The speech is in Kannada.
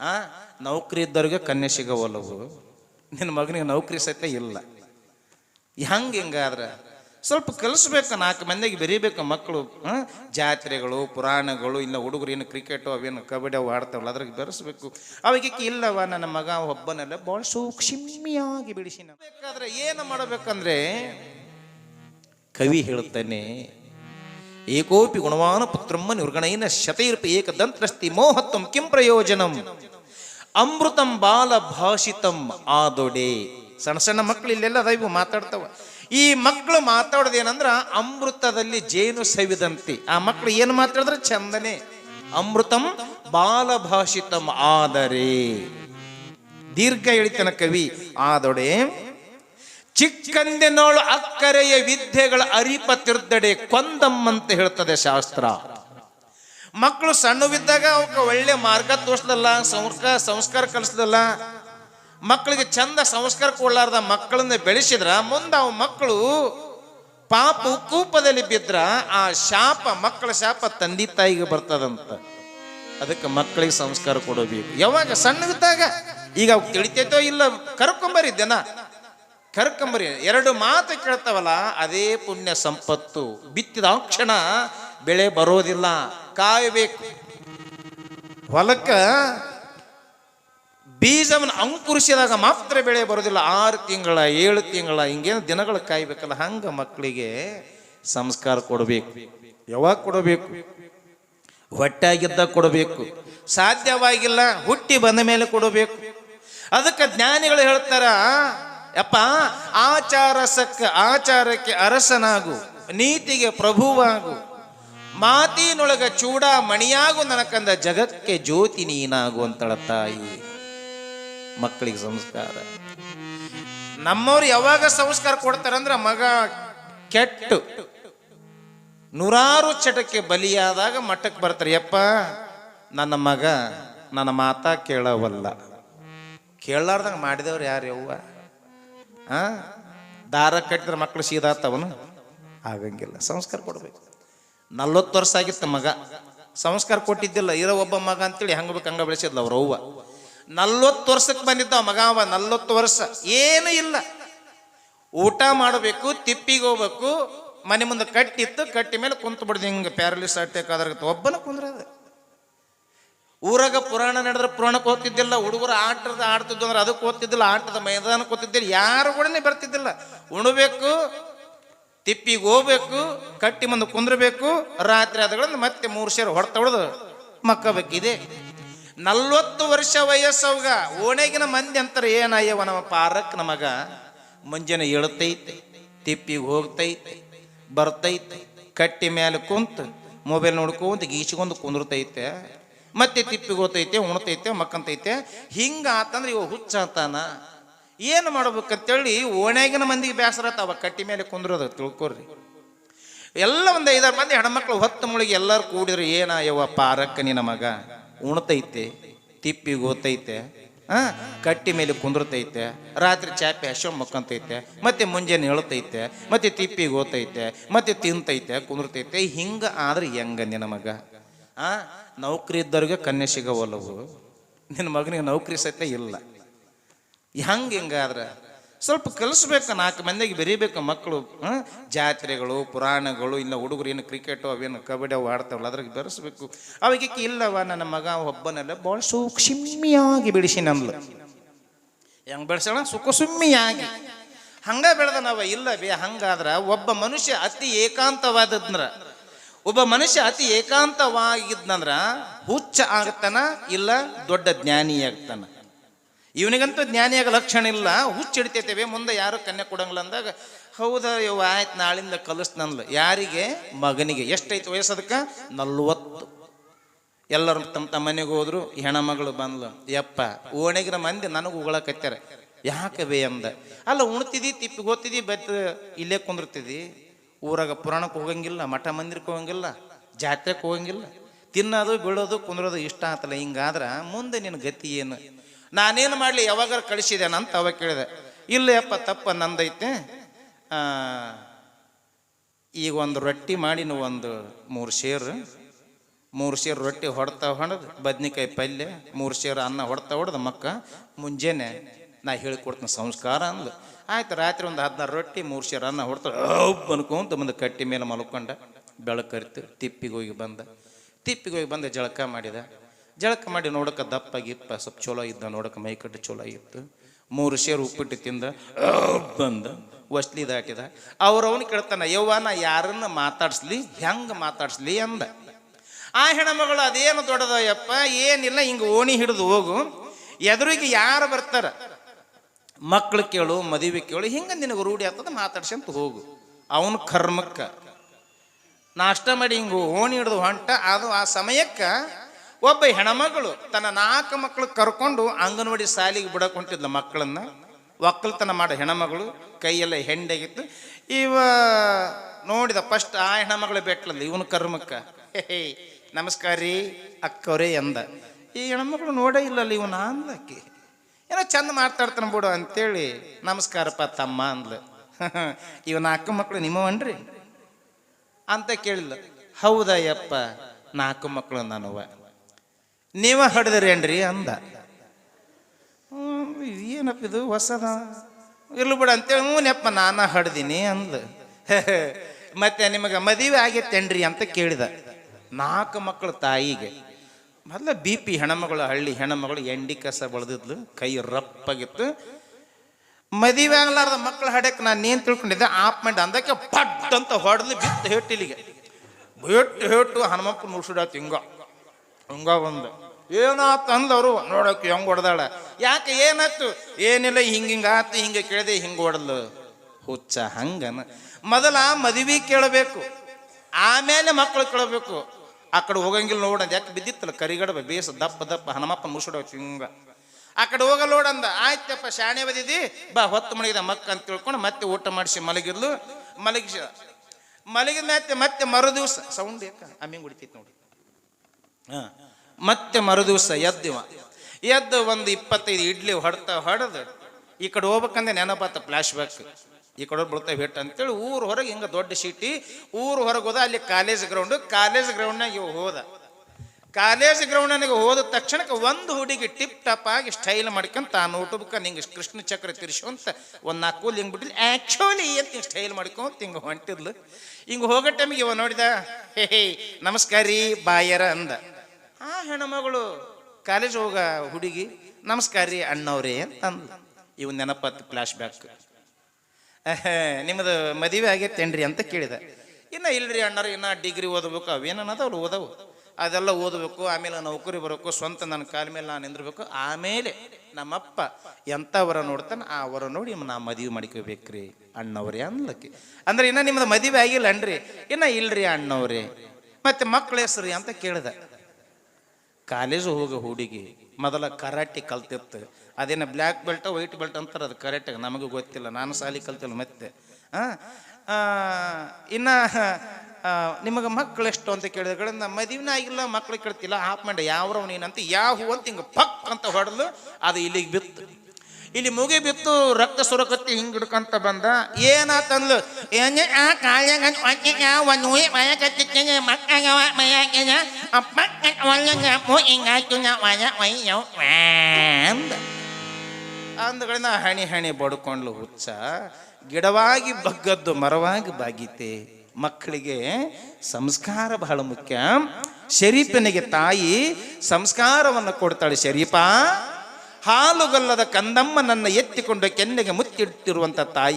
ಆ? ನೌಕರಿ ಇದ್ದವ್ರಿಗೆ ಕನ್ಯೆ ಸಿಗವಲ್ಲವು ನಿನ್ನ ಮಗನಿಗೆ ನೌಕರಿ ಸಹಿತ ಇಲ್ಲ. ಹೆಂಗೆ ಹಿಂಗಾದ್ರೆ ಸ್ವಲ್ಪ ಕಲಿಸ್ಬೇಕು ನಾಲ್ಕು ಮಂದಿಗೆ ಬೆರಿಬೇಕು ಮಕ್ಕಳು? ಜಾತ್ರೆಗಳು, ಪುರಾಣಗಳು ಇಲ್ಲ ಹುಡುಗರು ಏನು ಕ್ರಿಕೆಟು ಅವೇನು ಕಬಡ್ಡಿ ಅವು ಆಡ್ತಾವಲ್ಲ, ಅದ್ರಾಗ ಬೆರೆಸ್ಬೇಕು. ಅವಾಗ ಇಲ್ಲವ ನನ್ನ ಮಗ ಒಬ್ಬನೆಲ್ಲ ಭಾಳ ಸೂಕ್ಷ್ಮಿಯಾಗಿ ಬಿಡಿಸಿ ಬೇಕಾದ್ರೆ ಏನು ಮಾಡಬೇಕಂದ್ರೆ, ಕವಿ ಹೇಳುತ್ತಾನೆ ಏಕೋಪಿ ಗುಣವಾನ ಪುತ್ರಮ್ಮ ನಿರ್ಗಣೈನ ಶತೈರ್ಪಿ ಏಕದಂತ್ರಸ್ತಿ ಮೋಹತ್ವಂ ಕಿಂ ಪ್ರಯೋಜನಂ. ಅಮೃತಂ ಬಾಲ ಭಾಷಿತಂ ಆದೊಡೆ. ಸಣ್ಣ ಸಣ್ಣ ಮಕ್ಕಳು ಇಲ್ಲೆಲ್ಲ ದೈವ ಮಾತಾಡ್ತವ. ಈ ಮಕ್ಕಳು ಮಾತಾಡೋದೇನಂದ್ರ ಅಮೃತದಲ್ಲಿ ಜೇನು ಸವಿದಂತೆ. ಆ ಮಕ್ಕಳು ಏನು ಮಾತಾಡಿದ್ರೆ? ಚಂದನೆ. ಅಮೃತಂ ಬಾಲ ಭಾಷಿತಂ ಆದರೆ. ದೀರ್ಘ ಹೇಳಿತನ ಕವಿ, ಆದೊಡೆ, ಚಿಕ್ಕಂದಿನೋಳು ಅಕ್ಕರೆಯ ವಿದ್ಯೆಗಳ ಅರಿಪ ತಿರ್ದಡೆ ಕೊಂದಮ್ಮಂತ ಹೇಳ್ತದೆ ಶಾಸ್ತ್ರ. ಮಕ್ಕಳು ಸಣ್ಣವಿದ್ದಾಗ ಅವಕ್ಕೆ ಒಳ್ಳೆ ಮಾರ್ಗ ತೋರಿಸ್ದಲ್ಲ ಸಂಸ್ಕಾರ ಸಂಸ್ಕಾರ ಕಲಿಸ್ಲಲ್ಲ. ಮಕ್ಕಳಿಗೆ ಚಂದ ಸಂಸ್ಕಾರ ಕೊಡ್ಲಾರ್ದ ಮಕ್ಕಳನ್ನ ಬೆಳೆಸಿದ್ರ, ಮುಂದೆ ಅವ ಮಕ್ಕಳು ಪಾಪ ಕೂಪದಲ್ಲಿ ಬಿದ್ರ, ಆ ಶಾಪ, ಮಕ್ಕಳ ಶಾಪ ತಂದೆ ತಾಯಿಗೆ ಬರ್ತದಂತ. ಅದಕ್ಕೆ ಮಕ್ಕಳಿಗೆ ಸಂಸ್ಕಾರ ಕೊಡಬೇಕು. ಯಾವಾಗ ಸಣ್ಣವಿದ್ದಾಗ, ಈಗ ಅವ್ ತಿಳಿತೈತೋ ಇಲ್ಲ ಕರ್ಕೊಂಬರಿ ದನ ಕರ್ಕೊಂಬರಿ, ಎರಡು ಮಾತು ಕೇಳ್ತಾವಲ್ಲ, ಅದೇ ಪುಣ್ಯ ಸಂಪತ್ತು. ಬಿತ್ತಿದ ಕ್ಷಣ ಬೆಳೆ ಬರೋದಿಲ್ಲ. ಕಾಯಬೇಕು. ಹೊಲಕ್ಕೆ ಬೀಜವನ್ನು ಅಂಕುರಿಸಿದಾಗ ಮಾತ್ರ ಬೆಳೆ ಬರೋದಿಲ್ಲ ಆರು ತಿಂಗಳ ಏಳು ತಿಂಗಳ ಹಿಂಗೇನು ದಿನಗಳು ಕಾಯ್ಬೇಕಲ್ಲ. ಹಂಗೆ ಮಕ್ಕಳಿಗೆ ಸಂಸ್ಕಾರ ಕೊಡಬೇಕು. ಯಾವಾಗ ಕೊಡಬೇಕು? ಹೊಟ್ಟಾಗಿದ್ದಾಗ ಕೊಡಬೇಕು. ಸಾಧ್ಯವಾಗಿಲ್ಲ ಹುಟ್ಟಿ ಬಂದ ಮೇಲೆ ಕೊಡಬೇಕು. ಅದಕ್ಕೆ ಜ್ಞಾನಿಗಳು ಹೇಳ್ತಾರ ಅಪ್ಪ ಆಚಾರಸಕ್ಕೆ ಆಚಾರಕ್ಕೆ ಅರಸನಾಗು. ನೀತಿಗೆ ಪ್ರಭುವಾಗು. ಮಾತಿನೊಳಗ ಚೂಡ ಮಣಿಯಾಗು ನನಕಂದ ಜಗಕ್ಕೆ ಜ್ಯೋತಿ ನೀನಾಗು ಅಂತಳ ತಾಯಿ. ಮಕ್ಕಳಿಗೆ ಸಂಸ್ಕಾರ. ನಮ್ಮವ್ರು ಯಾವಾಗ ಸಂಸ್ಕಾರ ಕೊಡ್ತಾರಂದ್ರ ಮಗ ಕೆಟ್ಟು ನೂರಾರು ಚಟಕ್ಕೆ ಬಲಿಯಾದಾಗ ಮಠಕ್ಕೆ ಬರ್ತಾರೆ. ಯಪ್ಪ, ನನ್ನ ಮಗ, ನನ್ನ ಮಾತಾ ಕೇಳವಲ್ಲ. ಕೇಳಲಾರ್ದಂಗ ಮಾಡಿದವ್ರು ಯಾರು ಯವ್ವ? ಆ? ದಾರ ಕಟ್ಟಿದ್ರೆ ಮಕ್ಕಳು ಸೀದಾತವನು ಆಗಂಗಿಲ್ಲ. ಸಂಸ್ಕಾರ ಕೊಡ್ಬೇಕು. ನಲ್ವತ್ತು ವರ್ಷ ಆಗಿತ್ತು ಮಗ. ಸಂಸ್ಕಾರ ಕೊಟ್ಟಿದ್ದಿಲ್ಲ, ಇರೋ ಒಬ್ಬ ಮಗ ಅಂತೇಳಿ ಹಂಗ ಬೇಕು ಹಂಗ ಬೆಳೆಸಿದ್ಲ ಅವ್ರ ಅವ್ವ. ನಲ್ವತ್ತು ವರ್ಷಕ್ಕೆ ಬಂದಿದ್ದ ಮಗ ಅವ, ನಲ್ವತ್ತು ವರ್ಷ. ಏನೂ ಇಲ್ಲ. ಊಟ ಮಾಡಬೇಕು, ತಿಪ್ಪಿಗೆ ಹೋಗ್ಬೇಕು, ಮನೆ ಮುಂದೆ ಕಟ್ಟಿತ್ತು, ಕಟ್ಟಿ ಮೇಲೆ ಕುಂತು ಬಿಡ್ದು ಹಿಂಗೆ ಪ್ಯಾರಲಿಸ್ ಅಟ್ಯಾಕ್ ಆದ್ರೆ ಒಬ್ಬನ ಕುಂದ್ರದ ಊರಾಗ ಪುರಾಣ ನಡೆದ್ರೆ ಪುರಾಣಕ್ಕೆ ಓದ್ತಿದ್ದಿಲ್ಲ, ಹುಡುಗರು ಆಟದ ಆಡ್ತಿದ್ದು ಅಂದ್ರೆ ಅದಕ್ಕೆ ಓದ್ತಿದ್ದಿಲ್ಲ, ಆಟದ ಮೈದಾನಕ್ಕೆ ಓದ್ತಿದ್ದಿಲ್ಲ, ಯಾರು ಕೂಡ ಬರ್ತಿದ್ದಿಲ್ಲ. ಉಣಬೇಕು ತಿಪ್ಪಿಗೆ ಹೋಗ್ಬೇಕು, ಕಟ್ಟಿ ಮುಂದೆ ಕುಂದ್ರಬೇಕು, ರಾತ್ರಿ ಅದಗಳನ್ನು ಮತ್ತೆ ಮೂರು ಸೇರು ಹೊಡೆತ ಹೊಡೆದು ಮಕ್ಕಬೇಕಿದೆ. ನಲ್ವತ್ತು ವರ್ಷ ವಯಸ್ಸವಾಗ ಓಣೆಗಿನ ಮಂದಿ ಅಂತಾರೆ, ಏನಯ್ಯವ ನಮ್ಮ ಪಾರಕ್ ನಮಗ? ಮುಂಜಾನೆ ಏಳ್ತೈತೆ, ತಿಪ್ಪಿಗೆ ಹೋಗ್ತೈತೆ, ಬರ್ತೈತೆ, ಕಟ್ಟಿ ಮೇಲೆ ಕುಂತು ಮೊಬೈಲ್ ನೋಡ್ಕೊಂತ ಗೀಚ್ಕೊಂಡು ಕುಂದಿರ್ತೈತೆ, ಮತ್ತೆ ತಿಪ್ಪಿಗೆ ಹೋಗ್ತೈತೆ, ಉಣ್ತೈತೆ, ಮಕ್ಕಂತೈತೆ ಹಿಂಗ ಆತಂದ್ರೆ ಇವ ಹುಚ್ಚ ಆತಾನ ಏನು ಮಾಡ್ಬೇಕಂತೇಳಿ ಓಣ್ಯಾಗಿನ ಮಂದಿಗೆ ಬೇಸರ ಅವ ಕಟ್ಟಿ ಮೇಲೆ ಕುಂದ್ರದ ತಿಳ್ಕೊರ್ರಿ ಎಲ್ಲ ಒಂದು ಐದಾರು ಮಂದಿ ಹೆಣ್ಮಕ್ಳು ಹೊತ್ತು ಮುಳುಗಿ ಎಲ್ಲರೂ ಕೂಡಿದ್ರು ಏನ ಪಾರಕ್ಕ ನಿನ್ನ ಮಗ? ಉಣ್ತೈತೆ, ತಿಪ್ಪಿ ಹೋತೈತೆ ಆ, ಕಟ್ಟಿ ಮೇಲೆ ಕುಂದ್ರತೈತೆ, ರಾತ್ರಿ ಚಾಪೆ ಹಶೋ ಮಕ್ಕಂತೈತೆ ಮತ್ತೆ ಮುಂಜಾನೆ ಹೇಳ್ತೈತೆ ಮತ್ತೆ ತಿಪ್ಪಿಗೆ ಹೋತೈತೆ ಮತ್ತೆ ತಿಂತೈತೆ, ಕುಂದ್ರತೈತೆ, ಹಿಂಗ ಆದ್ರೆ ಹೆಂಗ ನಿನ್ನ ಮಗ? ಆ, ನೌಕರಿ ಇದ್ದವ್ರಿಗೆ ಕನ್ಯೆ ಸಿಗವಲ್ಲವು. ನಿನ್ನ ಮಗನಿಗೆ ನೌಕರಿ ಸಹಿತ ಇಲ್ಲ. ಹೆಂಗೆ ಹಿಂಗಾದ್ರೆ ಸ್ವಲ್ಪ ಕಲಿಸ್ಬೇಕು ನಾಲ್ಕು ಮಂದಿಗೆ ಬೆರಿಬೇಕು ಮಕ್ಕಳು? ಜಾತ್ರೆಗಳು, ಪುರಾಣಗಳು ಇಲ್ಲ ಹುಡುಗರು ಏನು ಕ್ರಿಕೆಟು ಅವೇನು ಕಬಡ್ಡಿ ಅವು ಆಡ್ತಾವಲ್ಲ, ಅದ್ರಾಗ ಬೆರೆಸ್ಬೇಕು. ಅವಾಗ ಇಲ್ಲವ, ನನ್ನ ಮಗ ಒಬ್ಬನಲ್ಲ ಭಾಳ ಸೂಕ್ಷ್ಮಿಯಾಗಿ ಬಿಡಿಸಿ ನಮ್ಲು ಹೆಂಗ್ ಬೆಳೆಸೋಣ ಸುಖಸುಮ್ಮಿಯಾಗಿ ಹಂಗ ಬೆಳೆದ ನಾವ, ಇಲ್ಲ ಬೇ, ಹಂಗಾದ್ರ ಒಬ್ಬ ಮನುಷ್ಯ ಅತಿ ಏಕಾಂತವಾದದ್ನರ ಒಬ್ಬ ಮನುಷ್ಯ ಅತಿ ಏಕಾಂತವಾಗಿದ್ನಂದ್ರ ಹುಚ್ಚ ಆಗ್ತಾನ, ಇಲ್ಲ ದೊಡ್ಡ ಜ್ಞಾನಿ ಆಗ್ತಾನ ಇವನಿಗಂತೂ ಜ್ಞಾನಿಯಾಗ ಲಕ್ಷಣ ಇಲ್ಲ. ಹುಚ್ಚಿಡ್ತೈತೇವೆ. ಮುಂದೆ ಯಾರು ಕನ್ಯೆ ಕೊಡಂಗಿಲ್ಲ ಅಂದಾಗ, ಹೌದಾ ಇವ ಆಯ್ತು, ನಾಳಿಂದ ಕಲಿಸ್ನನ್ಲ ಯಾರಿಗೆ? ಮಗನಿಗೆ. ಎಷ್ಟೈತು ವಯಸ್ಸದಕ್ಕ? ನಲ್ವತ್ತು. ಎಲ್ಲರೂ ತಮ್ಮ ತಮ್ಮ ಮನೆಗೆ ಹೋದ್ರು, ಹೆಣಮಗಳು ಬಂದ್ಲು. ಯಪ್ಪ ಓಣಿಗಿನ ಮಂದಿ ನನಗೆ ಉಗಳಕತ್ಯಾರ. ಯಾಕವೆ ಅಂದ. ಅಲ್ಲ, ಉಣ್ತಿದಿ ತಿಪ್ಪಿಗೆ ಗೊತ್ತಿದಿ ಬೆತ್ತ ಇಲ್ಲೇ ಕುಂದಿರ್ತಿದಿ. ಊರಾಗ ಪುರಾಣಕ್ಕೆ ಹೋಗಂಗಿಲ್ಲ, ಮಠ ಮಂದಿರಕ್ಕೆ ಹೋಗಂಗಿಲ್ಲ, ಜಾತ್ರೆಗೆ ಹೋಗಂಗಿಲ್ಲ. ತಿನ್ನೋದು, ಬೀಳೋದು, ಕುಂದ್ರೋದು ಇಷ್ಟ ಆತಲ್ಲ. ಹಿಂಗಾದ್ರ ಮುಂದೆ ನಿನ್ನ ಗತಿ ಏನು? ನಾನೇನು ಮಾಡಲಿ, ಯಾವಾಗಾರು ಕಳಿಸಿದೇನ ಅವ ಕೇಳಿದೆ. ಇಲ್ಲ ಯಪ್ಪ ತಪ್ಪ ನಂದೈತೆ. ಈಗ ಒಂದು ರೊಟ್ಟಿ ಮಾಡಿ ನೀವು ಒಂದು ಮೂರು ಸೇರು. ಮೂರು ಸೇರು ರೊಟ್ಟಿ ಹೊಡ್ತಾ ಹೊಡೆದು, ಬದ್ನಿಕಾಯಿ ಪಲ್ಯ, ಮೂರು ಸೇರು ಅನ್ನ ಹೊಡ್ತಾ ಹೊಡೆದು, ಮಕ್ಕ, ಮುಂಜಾನೆ ನಾ ಹೇಳಿಕೊಡ್ತೀನಿ ಸಂಸ್ಕಾರ ಅಂದ್ಲು. ಆಯ್ತು, ರಾತ್ರಿ ಒಂದು ಹದಿನಾರು ರೊಟ್ಟಿ, ಮೂರು ಸೇರು ಅನ್ನ ಹೊಡ್ತಾ ಅನ್ಕೊಂತ ಮುಂದೆ ಕಟ್ಟಿ ಮೇಲೆ ಮಲ್ಕೊಂಡ. ಬೆಳಕರಿತು ತಿಪ್ಪಿಗೆ ಹೋಗಿ ಬಂದ. ತಿಪ್ಪಿಗೆ ಹೋಗಿ ಬಂದ ಜಳಕ ಮಾಡಿದ. ಜಳಕ ಮಾಡಿ ನೋಡಕ್ಕೆ ದಪ್ಪ ಗಿಪ್ಪ, ಸ್ವಲ್ಪ ಚಲೋ ಇದ್ದ ನೋಡಕ್ಕೆ ಮೈಕಟ್ಟು ಚಲೋ ಇತ್ತು. ಮೂರು ಶೇರು ಉಪ್ಪಿಟ್ಟು ತಿಂದ ಬಂದ ವಸ್ಲಿ ದಾಟಿದ ಅವ್ರವನು ಕೇಳ್ತಾನ, ಯವ್ವ, ನಾ ಯಾರನ್ನ ಮಾತಾಡ್ಸ್ಲಿ, ಹೆಂಗೆ ಮಾತಾಡ್ಸ್ಲಿ ಅಂದ. ಆ ಹೆಣ್ಮಗಳು ಅದೇನು ದೊಡ್ಡದಯ್ಯಪ್ಪ, ಏನಿಲ್ಲ, ಹಿಂಗೆ ಓಣಿ ಹಿಡಿದು ಹೋಗು. ಎದುರಿಗೆ ಯಾರು ಬರ್ತಾರ? ಮಕ್ಳು ಕೇಳು, ಮದುವೆ ಕೇಳು, ಹಿಂಗೆ ನಿನಗೆ ರೂಢಿ ಆಗ್ತದ ಮಾತಾಡ್ಸಂತ ಹೋಗು. ಅವನ ಕರ್ಮಕ್ಕ. ನಾಷ್ಟ ಮಾಡಿ ಹಿಂಗೆ ಓಣಿ ಹಿಡಿದು ಹೊಂಟ, ಅದು ಆ ಸಮಯಕ್ಕೆ ಒಬ್ಬ ಹೆಣಮಗಳು ತನ್ನ ನಾಲ್ಕು ಮಕ್ಕಳು ಕರ್ಕೊಂಡು ಅಂಗನವಾಡಿ ಸಾಲಿಗೆ ಬಿಡಕ್ಕೆ ಹೊಂಟಿದ್ಲು ಮಕ್ಕಳನ್ನ, ಒಕ್ಕಲ್ತನ ಮಾಡೋ ಹೆಣಮಗಳು, ಕೈಯೆಲ್ಲ ಹೆಂಡೆಗಿತ್ತು. ಇವ ನೋಡಿದ ಫಸ್ಟ್ ಆ ಹೆಣಮಗಳು ಬೆಟ್ಲಲ್ಲ ಇವನು ಕರ್ಮಕ್ಕ. ಹೇ ನಮಸ್ಕಾರ ರೀ, ಅಕ್ಕವ್ರೇ ಎಂದ. ಈ ಹೆಣಮಗಳು ನೋಡೇ ಇಲ್ಲಲ್ಲ ಇವನ ಅಂದಕ್ಕೆ. ಏನೋ ಚಂದ ಮಾತಾಡ್ತಾನೆ ಬಿಡು ಅಂತೇಳಿ, ನಮಸ್ಕಾರಪ್ಪ ತಮ್ಮ ಅಂದ್ಲು. ಇವನ ಅಕ್ಕ ಮಕ್ಕಳು ನಿಮ್ಮವನ್ರಿ? ಅಂತ ಕೇಳಿಲ್ಲ ಹೌದಯ್ಯಪ್ಪ, ನಾಲ್ಕು ಮಕ್ಕಳು ನಾನುವ. ನೀವ ಏನ್ರಿ ಅಂದ. ಏನಪ್ಪ ಇದು ಹೊಸದ? ಇರ್ಲು ಬಿಡ ಅಂತೇಳಿ, ಹ್ಞೂ ನೆಪ್ಪ, ನಾನ ಹಡ್ದೀನಿ ಅಂದ ಮತ್ತೆ ನಿಮಗೆ ಮದುವೆ ಆಗೈತೇನ್ರಿ ಅಂತ ಕೇಳಿದ. ನಾಲ್ಕು ಮಕ್ಕಳ ತಾಯಿಗೆ. ಮೊದಲ ಬಿ ಪಿ ಹೆಣ್ಮಗಳು, ಹಳ್ಳಿ ಹೆಣ್ಮಗಳು ಎಂಡಿ ಕಸ ಬೆಳೆದಿದ್ಲು, ಕೈ ರಪ್ಪಾಗಿತ್ತು. ಮದುವೆ ಆಗ್ಲಾರ್ದ ಮಕ್ಕಳು ಹಡಕ್ಕೆ ನಾನು ಏನು ತಿಳ್ಕೊಂಡಿದ್ದೆ, ಆಪ್ ಮಾಡಿ ಅಂದಕ್ಕೆ ಪಟ್ ಅಂತ ಹೊಡೆದು ಬಿತ್ತು ಹೇಟಿಲಿಗೆ ಬಿಟ್ಟು ಹೆಟ್ಟು ಹನುಮಪ್ಪ ನುಡ್ಸಿಡ ಹಿಂಗ ಹಿಂಗ ಒಂದು ಏನಾತ ಅಂದವರು ನೋಡಕ್ಕೆ ಹೆಂಗ್ ಹೊಡೆದಾಳ. ಯಾಕೆ ಏನಾಯ್ತು? ಏನಿಲ್ಲ, ಹಿಂಗ ಹಿಂಗ ಆತು, ಹಿಂಗೆ ಕೇಳಿದೆ, ಹಿಂಗೆ ಹೊಡೆದ್ಲು ಹುಚ್ಚ ಹಂಗನ. ಮೊದಲ ಮದುವೆ ಕೇಳಬೇಕು. ಆಮೇಲೆ ಮಕ್ಕಳು ಕೇಳಬೇಕು. ಆ ಕಡೆ ಹೋಗಂಗಿಲ್ಲ ನೋಡಂದ ಯಾಕೆ ಬಿದ್ದಿತ್ತಲ್ಲ, ಕರಿಗಡಬ, ಬೇಸ, ದಪ್ಪ ದಪ್ಪ, ಹನುಮಪ್ಪ ಮುಸುಡೋ ಹಿಂಗ. ಆ ಕಡೆ ಹೋಗಲ್ಲ ನೋಡಂದ ಆಯ್ತಪ್ಪ, ಶಾಣೆ ಬದಿದಿ, ಬಾ, ಹೊತ್ತು ಮಲಗಿದ ಮಕ್ಕ ಅಂತ ತಿಳ್ಕೊಂಡು ಮತ್ತೆ ಊಟ ಮಾಡಿಸಿ ಮಲಗಿದ್ಲು. ಮಲಗಿಸಿ, ಮಲಗಿದ ಮತ್ತೆ ಮತ್ತೆ ಮರು ದಿವಸ ಸೌಂಡ್ ಅಮ್ಮಿಂಗ್ ಹೊಡಿತೈತಿ ನೋಡಿ. ಮತ್ತೆ ಮರುದಿವಸ ಎದ್ದಿವ. ಎದ್ದು ಒಂದು ಇಪ್ಪತ್ತೈದು ಇಡ್ಲಿ ಹೊಡ್ತಾ ಹೊಡೆದು, ಈ ಕಡೆ ಹೋಗ್ಬೇಕಂದ್ರೆ ನೆನಪಾತ ಫ್ಲಾಶ್ ಬ್ಯಾಕ್ ಈ ಕಡೆ ಬಿಡ್ತಾ ಹಿಟ್ಟು ಅಂತೇಳಿ ಊರು ಹೊರಗೆ ಹಿಂಗೆ ದೊಡ್ಡ ಸಿಟಿ ಊರು ಹೊರಗೆ ಹೋದ ಅಲ್ಲಿ ಕಾಲೇಜ್ ಗ್ರೌಂಡ್ ಕಾಲೇಜ್ ಗ್ರೌಂಡ್ನಾಗ ಇವು ಹೋದ. ಕಾಲೇಜ್ ಗ್ರೌಂಡ್ನಾಗ ಹೋದ ತಕ್ಷಣಕ್ಕೆ ಒಂದು ಹುಡುಗಿ ಟಿಪ್ ಟಾಪ್ ಆಗಿ ಸ್ಟೈಲ್ ಮಾಡ್ಕೊಂತ ತಾನು ಊಟಬಕ್ಕ ನಿಂಗೆ ಕೃಷ್ಣ ಚಕ್ರ ತಿರ್ಸೋಂತ ಒಂದು ನಾಲ್ಕು ಕೂಲ್ ಹಿಂಗೆ ಬಿಟ್ಟಿಲ್ಲ ಆ್ಯಕ್ಚುಲಿ ಅಂತ ಹಿಂಗೆ ಸ್ಟೈಲ್ ಮಾಡ್ಕೊಂತ ಹಿಂಗೆ ಹೊಂಟಿದ್ಲು? ಹಿಂಗೆ ಹೋಗೋ ಟೈಮಿಗೆ ಇವ ನೋಡಿದ, ಹೇ ಹೇ, ನಮಸ್ಕಾರ ರೀ, ಬಾಯರ ಅಂದ. ಹೆಣ್ಮಗಳು ಕಾಲೇಜ್ ಹೋಗ ಹುಡುಗಿ, ನಮಸ್ಕಾರ ರೀ ಅಣ್ಣವ್ರಿ ಅಂತ ಅಂದ್ಲು ಇವ್ ನೆನಪತ್ತು ಫ್ಲಾಶ್ ಬ್ಯಾಕ್ ನಿಮ್ಮದು ಮದುವೆ ಆಗೈತೇನ್ರಿ ಅಂತ ಕೇಳಿದ. ಇನ್ನು ಇಲ್ರಿ ಅಣ್ಣರು ಇನ್ನ ಡಿಗ್ರಿ ಓದಬೇಕು ಅವೇನನ್ನದವ್ರು ಓದವು. ಅದೆಲ್ಲ ಓದಬೇಕು, ಆಮೇಲೆ ನೌಕರಿ ಬರಬೇಕು, ಸ್ವಂತ ನನ್ನ ಕಾಲ ಮೇಲೆ ನಾನು ನಿಂದಿರ್ಬೇಕು. ಆಮೇಲೆ ನಮ್ಮಪ್ಪ ಎಂಥವರ ನೋಡ್ತಾನೆ ಆ ವರ ನೋಡಿ ನಾ ಮದುವೆ ಮಾಡ್ಕೋಬೇಕ್ರಿ ಅಣ್ಣವ್ರಿ ಅನ್ಲಕ್ಕೆ ಅಂದ್ರೆ ಇನ್ನ ನಿಮ್ಮದು ಮದುವೆ ಆಗಿಲ್ಲ ಅನ್ರಿ ಇನ್ನ ಇಲ್ರಿ ಅಣ್ಣವ್ರಿ. ಮತ್ತೆ ಮಕ್ಳ ಹೆಸ್ರಿ ಅಂತ ಕೇಳಿದ. ಕಾಲೇಜು ಹೋಗೋ ಹುಡುಗಿ, ಮೊದಲ ಕರಾಟೆ ಕಲ್ತಿತ್ತು. ಅದೇನ ಬ್ಲ್ಯಾಕ್ ಬೆಲ್ಟ್, ವೈಟ್ ಬೆಲ್ಟ್ ಅಂತಾರೆ ಅದು ಕರೆಕ್ಟಾಗಿ ನಮಗೆ ಗೊತ್ತಿಲ್ಲ. ನಾನು ಸಾಲಿ ಕಲ್ತಿಲ್ಲ ಮತ್ತೆ. ಇನ್ನ ನಿಮಗೆ ಮಕ್ಕಳು ಎಷ್ಟು ಅಂತ ಕೇಳಿದ ಕಡೆ, ನಾ ಮದುವೆನ ಆಗಿಲ್ಲ ಮಕ್ಕಳು ಕೇಳ್ತಿಲ್ಲ ಹಾಪ್ ಮಾಡಿ ಯಾವ್ರವ್ ನೀನಂತ ಯಾವ ಹೂ ಅಂತ ಹಿಂಗೆ ಪಕ್ ಅಂತ ಹೊಡೆದು ಅದು ಇಲ್ಲಿಗೆ ಬಿತ್ತು. ಇಲ್ಲಿ ಮುಗಿ ಬಿತ್ತು, ರಕ್ತ ಸುರಕತ್ತಿ ಹಿಂಗೆ ಹಿಡ್ಕೊಂತ ಬಂದ. ಏನಾತಂದ್ಲು ಏನೇ ಆ ಕಾಳ್ಯಾಗ ಒಂದು ಮಯ ಕತ್ತಿದ್ದೇನೆ ಮಕ್ಕಳವ ಅಪ್ಪ ಹಿಂಗಾಯ್ತು ನಾ ವಯ ಅಂದ. ಅಂದಗಳಿಂದ ಹಣಿ ಹಣಿ ಬಡ್ಕೊಂಡ್ಲು ಹುಚ್ಚ. ಗಿಡವಾಗಿ ಬಗ್ಗದ್ದು ಮರವಾಗಿ ಬಾಗಿತೆ. ಮಕ್ಕಳಿಗೆ ಸಂಸ್ಕಾರ ಬಹಳ ಮುಖ್ಯ. ಶರೀಫನಿಗೆ ತಾಯಿ ಸಂಸ್ಕಾರವನ್ನು ಕೊಡ್ತಾಳೆ ಶರೀಫ. ಹಾಲುಗಲ್ಲದ ಕಂದಮ್ಮ ನನ್ನ ಎತ್ತಿಕೊಂಡು ಕೆನ್ನೆಗೆ ಮುತ್ತಿಟ್ಟಿರುವಂತ ತಾಯಿ.